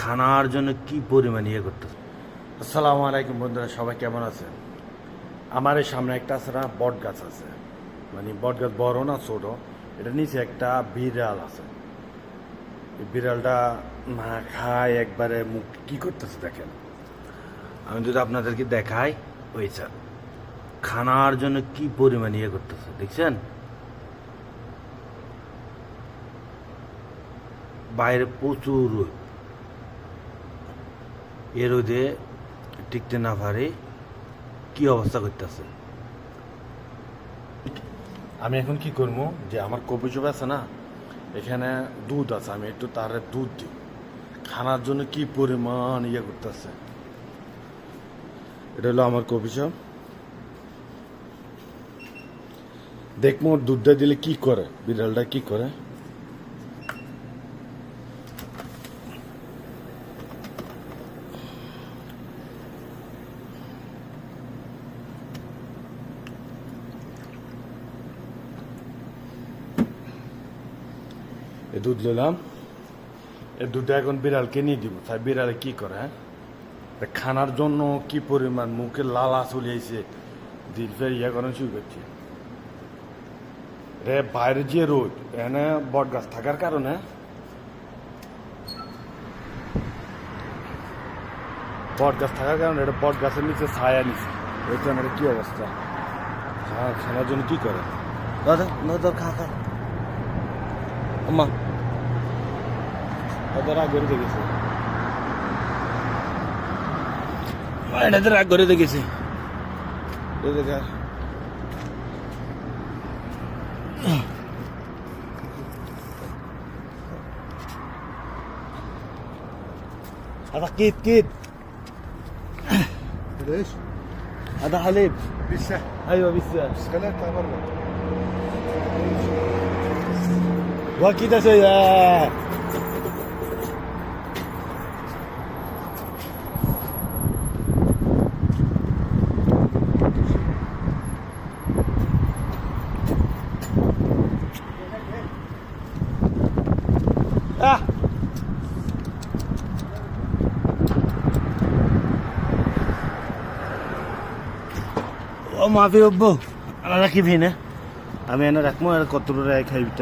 খানার জন্য কি পরিমাণ ইয়ে করতেছে? আসসালামু আলাইকুম বন্ধুরা, সবাই কেমন আছেন? আমার সামনে একটা আছে না, বট গাছ আছে। মানে বট গাছ বড় না ছোট, এটা নিচে একটা বিড়াল আছে। বিড়ালটা না খায় একবারে মুখ কি করতেছে দেখেন। আমি যদি আপনাদেরকে দেখাই, ওই স্যার খানার জন্য কি পরিমাণ ইয়ে করতেছে, দেখছেন? বাইরে প্রচুর রোদ। এ রোদে টিকতে না পারে, কি অবস্থা করতেছে? আমি এখন কি করব? যে আমার কপি চোপ আছে না, এখানে দুধ আছে, আমি একটু তার দুধ দিই। খানার জন্য কি পরিমাণ ইয়ে করতেছে? এটা হলো আমার কপি চপ দেখব দুধটা দিলে কি করে? বিড়ালটা কি করে? এ দুধ নিলাম এ দুধটা এখন বিড়ালকে নিয়ে দিব, তাই বিড়ালে কি করে হ্যাঁ? খানার জন্য কি পরিমাণ মুখে লালা চলে আইছে, দিল ফের ইয়ে করেন শুরু করছে। রে, বাইরে যে রোদ, এনে বট গাছ থাকার কারণে। বট গাছ থাকার কারণে এটা বট গাছের নিচে ছায়া নিছে ওই জন্য কি অবস্থা? হ্যাঁ খানার জন্য কি করে? দাদা দাদা খা খা। দাদা রাগ করে দেখেছে এটা তো রাগ করে দেখেছে এই দেখা هذا كيد كيد ليش؟ هذا حليب لسه ايوه بس بس خليها اطلع برا وكده زي آه. ও মাফি অব্বু আলাদা কি ভিনে আমি এনে রাখব আর কত খাইবিটা